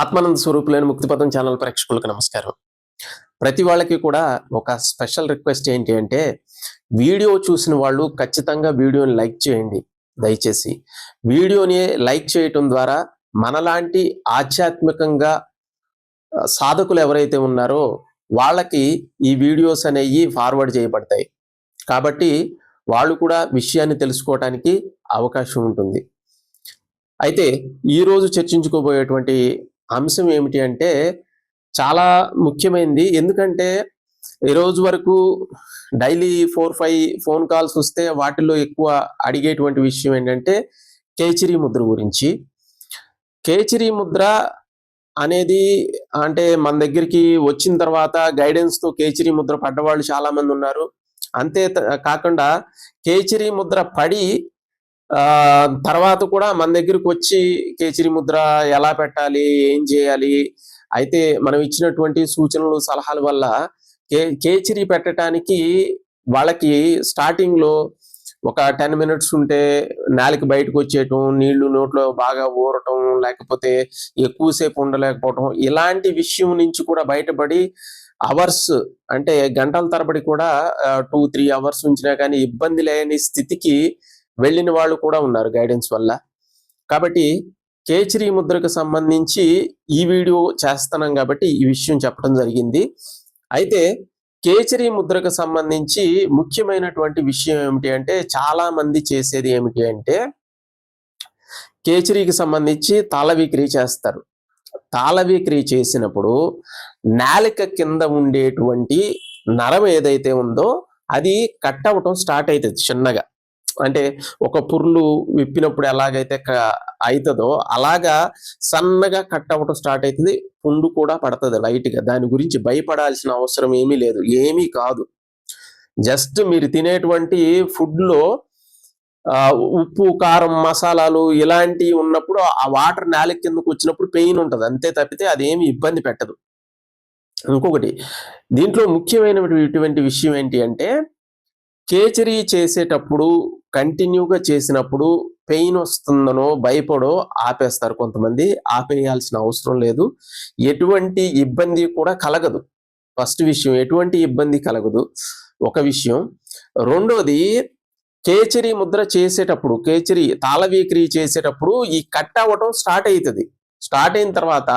ఆత్మానంద స్వరూపులైన ముక్తిపదం channel ప్రేక్షకులకు నమస్కారం. ప్రతి వాళ్ళకి కూడా ఒక స్పెషల్ రిక్వెస్ట్ ఏంటి అంటే వీడియో చూసిన వాళ్ళు ఖచ్చితంగా వీడియోని లైక్ చేయండి. దయచేసి వీడియోని లైక్ చేయటం ద్వారా మనలాంటి ఆధ్యాత్మికంగా సాధకులు ఎవరైతే ఉన్నారో వాళ్ళకి ఈ వీడియోస్ అనేవి ఫార్వర్డ్ చేయబడతాయి. కాబట్టి వాళ్ళు కూడా విషయాన్ని తెలుసుకోవడానికి అవకాశం ఉంటుంది. అయితే ఈరోజు చర్చించుకోబోయేటువంటి అంశం ఏమిటి అంటే చాలా ముఖ్యమైనది ఎందుకంటే ఈ రోజు వరకు daily four five phone calls వస్తే వాటిలో ఎక్కువ అడిగేటువంటి విషయం ఏంటంటే కేచిరి ముద్ర గురించి. కేచిరి ముద్ర అనేది అంటే మన దగ్గరికి వచ్చిన తర్వాత గైడెన్స్తో కేచిరి ముద్ర పడ్డవాళ్ళు చాలామంది ఉన్నారు. అంతే కాకుండా కేచిరి ముద్ర పడి తర్వాత కూడా మన దగ్గరికి వచ్చి కేచిరి ముద్ర ఎలా పెట్టాలి ఏం చేయాలి? అయితే మనం ఇచ్చినటువంటి సూచనలు సలహాల వల్ల కే కేచిరి పెట్టడానికి వాళ్ళకి స్టార్టింగ్లో ఒక టెన్ మినిట్స్ ఉంటే నాలుక బయటకు వచ్చేయటం నీళ్ళు నోట్లో బాగా ఊరటం లేకపోతే ఎక్కువసేపు ఉండలేకపోవటం ఇలాంటి విషయం నుంచి కూడా బయటపడి అవర్స్ అంటే గంటల తరబడి కూడా టూ త్రీ అవర్స్ ఉంచినా కానీ ఇబ్బంది లేని స్థితికి వెళ్ళిన వాళ్ళు కూడా ఉన్నారు గైడెన్స్ వల్ల. కాబట్టి కేచరి ముద్రకు సంబంధించి ఈ వీడియో చేస్తున్నాం కాబట్టి ఈ విషయం చెప్పడం జరిగింది. అయితే కేచరి ముద్రకు సంబంధించి ముఖ్యమైనటువంటి విషయం ఏమిటి అంటే చాలా మంది చేసేది ఏమిటి అంటే కేచరికి సంబంధించి తాళవిక్రి చేస్తారు. తాళవిక్రి చేసినప్పుడు నాలిక కింద ఉండేటువంటి నరం ఏదైతే ఉందో అది కట్ అవ్వటం స్టార్ట్ అవుతుంది చిన్నగా. అంటే ఒక పుర్లు విప్పినప్పుడు ఎలాగైతే అవుతుందో అలాగా సన్నగా కట్ అవ్వటం స్టార్ట్ అవుతుంది పుండు కూడా పడుతుంది లైట్గా. దాని గురించి భయపడాల్సిన అవసరం ఏమీ లేదు. ఏమీ కాదు. జస్ట్ మీరు తినేటువంటి ఫుడ్లో ఉప్పు కారం మసాలాలు ఇలాంటివి ఉన్నప్పుడు ఆ వాటర్ నేల కిందకు వచ్చినప్పుడు పెయిన్ ఉంటుంది. అంతే తప్పితే అదేమి ఇబ్బంది పెట్టదు. ఇంకొకటి దీంట్లో ముఖ్యమైనటువంటి విషయం ఏంటి అంటే కేచరీ చేసేటప్పుడు కంటిన్యూగా చేసినప్పుడు పెయిన్ వస్తుందనో భయపడో ఆపేస్తారు కొంతమంది. ఆపేయాల్సిన అవసరం లేదు. ఎటువంటి ఇబ్బంది కూడా కలగదు. ఫస్ట్ విషయం ఎటువంటి ఇబ్బంది కలగదు. ఒక విషయం. రెండోది కేచరి ముద్ర చేసేటప్పుడు కేచరి తాళవీక్రీ చేసేటప్పుడు ఈ కట్ అవ్వటం స్టార్ట్ అవుతుంది స్టార్ట్ అయిన తర్వాత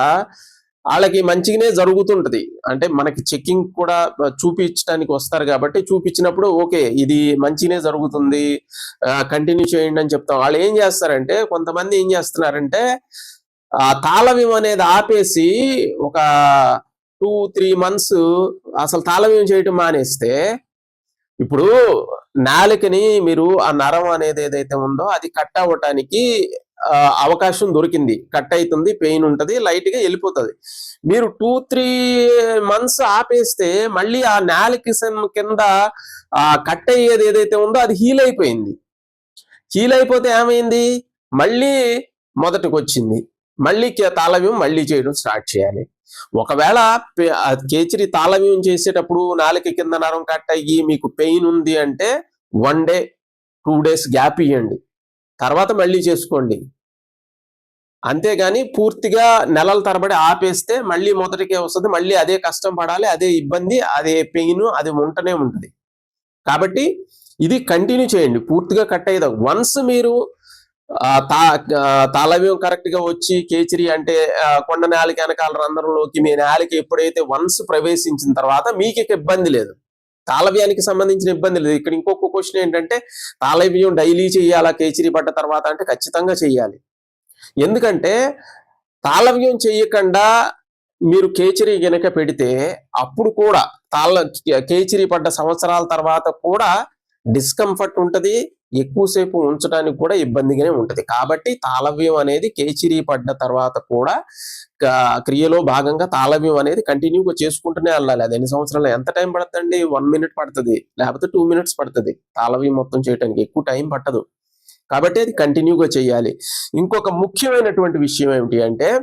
వాళ్ళకి మంచిగానే జరుగుతుంటది. అంటే మనకి చెకింగ్ కూడా చూపించడానికి వస్తారు కాబట్టి చూపించినప్పుడు ఓకే ఇది మంచిగానే జరుగుతుంది కంటిన్యూ చేయండి అని చెప్తాం. వాళ్ళు ఏం చేస్తారంటే కొంతమంది ఏం చేస్తున్నారంటే ఆ తాళవ్యం అనేది ఆపేసి ఒక టూ త్రీ మంత్స్ అసలు తాళవ్యం చేయటం మానేస్తే ఇప్పుడు నాలుకని మీరు ఆ నరం అనేది ఏదైతే ఉందో అది కట్ అవ్వటానికి అవకాశం దొరికింది కట్ అవుతుంది పెయిన్ ఉంటుంది లైట్గా వెళ్ళిపోతుంది. మీరు టూ త్రీ మంత్స్ ఆపేస్తే మళ్ళీ ఆ నేల కింద ఆ కట్ అయ్యేది ఏదైతే ఉందో అది హీల్ అయిపోయింది. హీల్ అయిపోతే ఏమైంది? మళ్ళీ మొదటికి వచ్చింది మళ్ళీ తాళవ్యం మళ్ళీ చేయడం స్టార్ట్ చేయాలి. ఒకవేళ కేచిరి కేచరి తాళవ్యం చేసేటప్పుడు నాలుక కింద నరం కట్ అయ్యి మీకు పెయిన్ ఉంది అంటే one day two days gap ఇవ్వండి తర్వాత మళ్ళీ చేసుకోండి. అంతేగాని పూర్తిగా నెలల తరబడి ఆపేస్తే మళ్ళీ మొదటికే వస్తుంది మళ్ళీ అదే కష్టం పడాలి అదే ఇబ్బంది అదే పెయిన్ అది ఉంటనే ఉంటుంది. కాబట్టి ఇది కంటిన్యూ చేయండి పూర్తిగా కట్ అయ్యేది వన్స్ మీరు తా తాళవ్యం కరెక్ట్గా వచ్చి కేచిరి అంటే కొండ నేలకి వెనకాల రంధ్రంలోకి మీ నేలకి ఎప్పుడైతే వన్స్ ప్రవేశించిన తర్వాత మీకు ఇక ఇబ్బంది లేదు. తాళవ్యానికి సంబంధించిన ఇబ్బంది లేదు. ఇక్కడ ఇంకొక క్వశ్చన్ ఏంటంటే తాళవ్యం డైలీ చేయాలా? కేచిరి పడ్డ తర్వాత అంటే ఖచ్చితంగా చేయాలి. ఎందుకంటే తాళవ్యం చేయకుండా మీరు కేచిరి గనక పెడితే అప్పుడు కూడా తాళ కేచిరి పడ్డ సంవత్సరాల తర్వాత కూడా డిస్కంఫర్ట్ ఉంటుంది ఎక్కువసేపు ఉంచడానికి కూడా ఇబ్బందిగానే ఉంటుంది. కాబట్టి తాళవ్యం అనేది కేచిరి పడ్డ తర్వాత కూడా క- క్రియలో భాగంగా తాళవ్యం అనేది కంటిన్యూగా చేసుకుంటూనే వెళ్ళాలి. అది ఎన్ని సంవత్సరాలు ఎంత టైం పడుతుందండి? వన్ మినిట్ పడుతుంది. లేకపోతే టూ మినిట్స్ పడుతుంది తాళవ్యం మొత్తం చేయడానికి ఎక్కువ టైం పట్టదు. కాబట్టి అది కంటిన్యూగా చేయాలి. ఇంకొక ముఖ్యమైనటువంటి విషయం ఏమిటి అంటే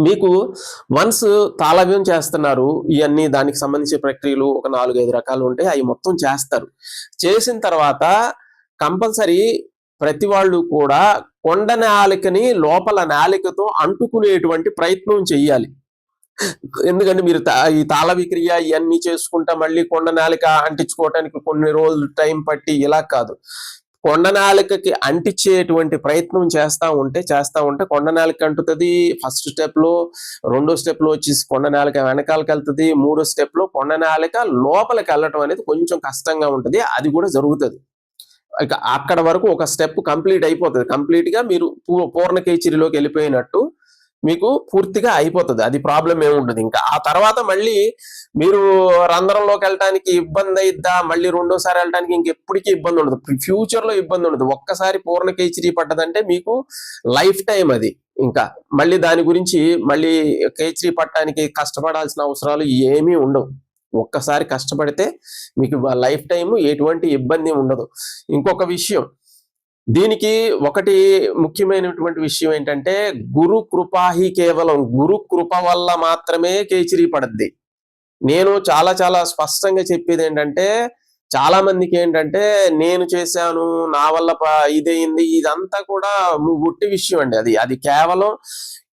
మీకు వన్స్ తాళవ్యం చేస్తున్నారు ఇవన్నీ దానికి సంబంధించిన ప్రక్రియలు ఒక నాలుగు ఐదు రకాలు ఉంటాయి అవి మొత్తం చేస్తారు. చేసిన తర్వాత కంపల్సరీ ప్రతి వాళ్ళు కూడా కొండ నాలికని లోపల నాలికతో అంటుకునేటువంటి ప్రయత్నం చెయ్యాలి. ఎందుకంటే మీరు తా- ఈ తాళ విక్రియ ఇవన్నీ చేసుకుంటా మళ్ళీ కొండ నాలిక అంటించుకోవటానికి కొన్ని రోజులు టైం పట్టి ఇలా కాదు. కొండనాలికకి అంటించేటువంటి ప్రయత్నం చేస్తా ఉంటే చేస్తా ఉంటే కొండనాలిక అంటుతుంది. ఫస్ట్ స్టెప్లో రెండో స్టెప్లో వచ్చేసి కొండనాలిక వెనకాలకి వెళ్తుంది. మూడో స్టెప్లో లోపలికి వెళ్ళటం అనేది కొంచెం కష్టంగా ఉంటది. అది కూడా జరుగుతుంది. ఇక అక్కడ వరకు ఒక స్టెప్ కంప్లీట్ అయిపోతుంది. కంప్లీట్గా మీరు పూ- పూర్ణ కేచిరిలోకి వెళ్ళిపోయినట్టు మీకు పూర్తిగా అయిపోతుంది. అది ప్రాబ్లం ఏముండదు ఇంకా ఆ తర్వాత మళ్ళీ మీరు రంధ్రంలోకి వెళ్ళటానికి ఇబ్బంది అయిద్దా? మళ్ళీ రెండోసారి వెళ్ళడానికి ఇంకెప్పటికీ ఇబ్బంది ఉండదు. ఫ్యూచర్లో ఇబ్బంది ఉండదు. ఒక్కసారి పూర్ణ కేచిరీ పట్టదంటే మీకు లైఫ్ టైం అది. ఇంకా మళ్ళీ దాని గురించి మళ్ళీ కేచిరీ పట్టడానికి కష్టపడాల్సిన అవసరాలు ఏమీ ఉండవు. ఒక్కసారి కష్టపడితే మీకు లైఫ్ టైం ఎటువంటి ఇబ్బంది ఉండదు. ఇంకొక విషయం. దీనికి ఒకటి ముఖ్యమైనటువంటి విషయం ఏంటంటే గురు కృపాహి కేవలం గురు కృప వల్ల మాత్రమే కేచిరి పడద్ది. నేను చాలా చాలా స్పష్టంగా చెప్పేది ఏంటంటే చాలా మందికి ఏంటంటే నేను చేశాను నా వల్ల ఇదైంది ఇదంతా కూడా ము- ఉట్టి విషయం అండి. అది అది కేవలం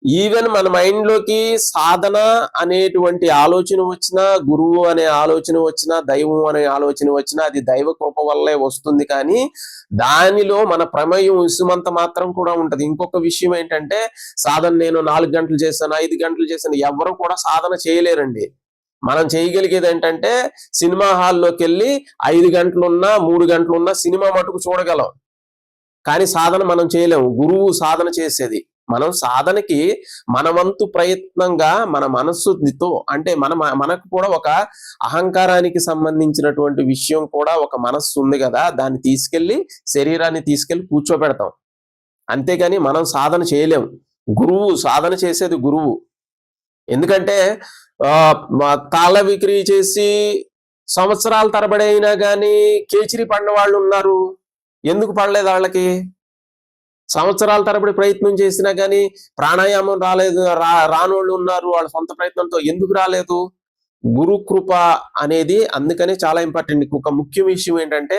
ఈవెన్ మన మైండ్లోకి సాధన అనేటువంటి ఆలోచన వచ్చినా గురువు అనే ఆలోచన వచ్చినా దైవం అనే ఆలోచన వచ్చినా అది దైవ కృప వల్లే వస్తుంది. కానీ దానిలో మన ప్రమేయం ఇసుమంత మాత్రం కూడా ఉంటది. ఇంకొక విషయం ఏంటంటే సాధన నేను నాలుగు గంటలు చేశాను ఐదు గంటలు చేశాను ఎవరు కూడా సాధన చేయలేరండి. మనం చేయగలిగేది ఏంటంటే సినిమా హాల్లోకి వెళ్ళి ఐదు గంటలున్నా మూడు గంటలున్నా సినిమా మటుకు చూడగలం. కానీ సాధన మనం చేయలేము. గురువు సాధన చేసేది. మనం సాధనకి మనవంతు ప్రయత్నంగా మన మనస్సుతో అంటే మన మనకు కూడా ఒక అహంకారానికి సంబంధించినటువంటి విషయం కూడా ఒక మనస్సు ఉంది కదా దాన్ని తీసుకెళ్ళి శరీరాన్ని తీసుకెళ్ళి కూర్చోబెడతాం. అంతేగాని మనం సాధన చేయలేము గురువు సాధన చేసేది గురువు. ఎందుకంటే తాళ విక్రీ చేసి సంవత్సరాల తరబడి అయినా కానీ కేచిరి పడిన వాళ్ళు ఉన్నారు. ఎందుకు పడలేదు వాళ్ళకి? సంవత్సరాల తరబడి ప్రయత్నం చేసినా కానీ ప్రాణాయామం రాలేదు రా రానోళ్ళు ఉన్నారు వాళ్ళ సొంత ప్రయత్నంతో ఎందుకు రాలేదు? గురు కృప అనేది అందుకనే చాలా ఇంపార్టెంట్. ఒక ముఖ్య విషయం ఏంటంటే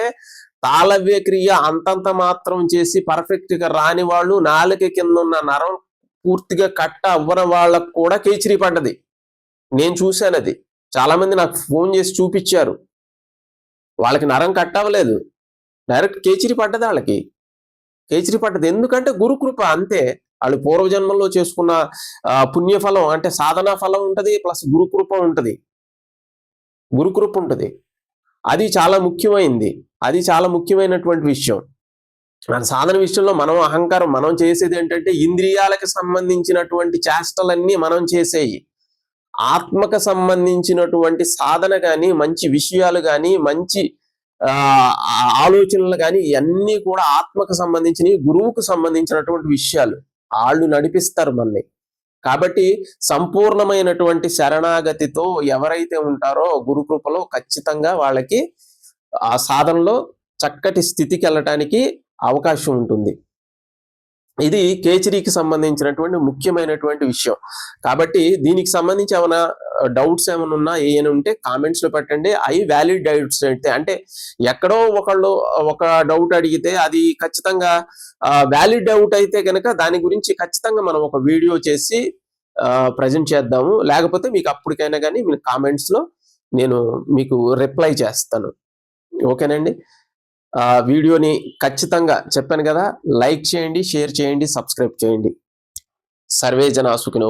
తాళవ్య క్రియ అంతంత మాత్రం చేసి పర్ఫెక్ట్గా రాని వాళ్ళు నాలుక కింద ఉన్న నరం పూర్తిగా కట్ట అవ్వని వాళ్ళకు కూడా కేచిరి పడ్డది. నేను చూశాను అది. చాలా మంది నాకు ఫోన్ చేసి చూపించారు వాళ్ళకి నరం కట్ అవ్వలేదు. డైరెక్ట్ కేచిరి పడ్డది వాళ్ళకి. కేచిరి పడ్డది ఎందుకంటే గురుకృప అంతే. వాళ్ళు పూర్వజన్మంలో చేసుకున్న పుణ్యఫలం అంటే సాధనా ఫలం ఉంటుంది ప్లస్ గురుకృప ఉంటుంది. గురుకృప ఉంటుంది. అది చాలా ముఖ్యమైంది. అది చాలా ముఖ్యమైనటువంటి విషయం. మన సాధన విషయంలో మనం అహంకారం మనం చేసేది ఏంటంటే ఇంద్రియాలకు సంబంధించినటువంటి చేష్టలన్నీ మనం చేసేయి. ఆత్మకు సంబంధించినటువంటి సాధన కానీ మంచి విషయాలు కానీ మంచి ఆలోచనలు కానీ ఇవన్నీ కూడా ఆత్మకు సంబంధించినవి గురువుకు సంబంధించినటువంటి విషయాలు. వాళ్ళు నడిపిస్తారు మనల్ని. కాబట్టి సంపూర్ణమైనటువంటి శరణాగతితో ఎవరైతే ఉంటారో గురుకృపలో ఖచ్చితంగా వాళ్ళకి ఆ సాధనలో చక్కటి స్థితికి వెళ్ళటానికి అవకాశం ఉంటుంది. ఇది కేచరీకి సంబంధించినటువంటి ముఖ్యమైనటువంటి విషయం. కాబట్టి దీనికి సంబంధించి ఏమైనా డౌట్స్ ఏమైనా ఉన్నా ఏమైనా ఉంటే కామెంట్స్లో పెట్టండి. అవి వ్యాలిడ్ డౌట్స్ అయితే అంటే ఎక్కడో ఒకళ్ళు ఒక డౌట్ అడిగితే అది ఖచ్చితంగా వ్యాలిడ్ డౌట్ అయితే కనుక దాని గురించి ఖచ్చితంగా మనం ఒక వీడియో చేసి ప్రజెంట్ చేద్దాము. లేకపోతే మీకు అప్పటికైనా కానీ మీ కామెంట్స్లో నేను మీకు రిప్లై చేస్తాను. ఓకేనండి? వీడియోని ఖచ్చితంగా చెప్పాను కదా లైక్ చేయండి షేర్ చేయండి సబ్స్క్రైబ్ చేయండి. సర్వే జన సుఖినో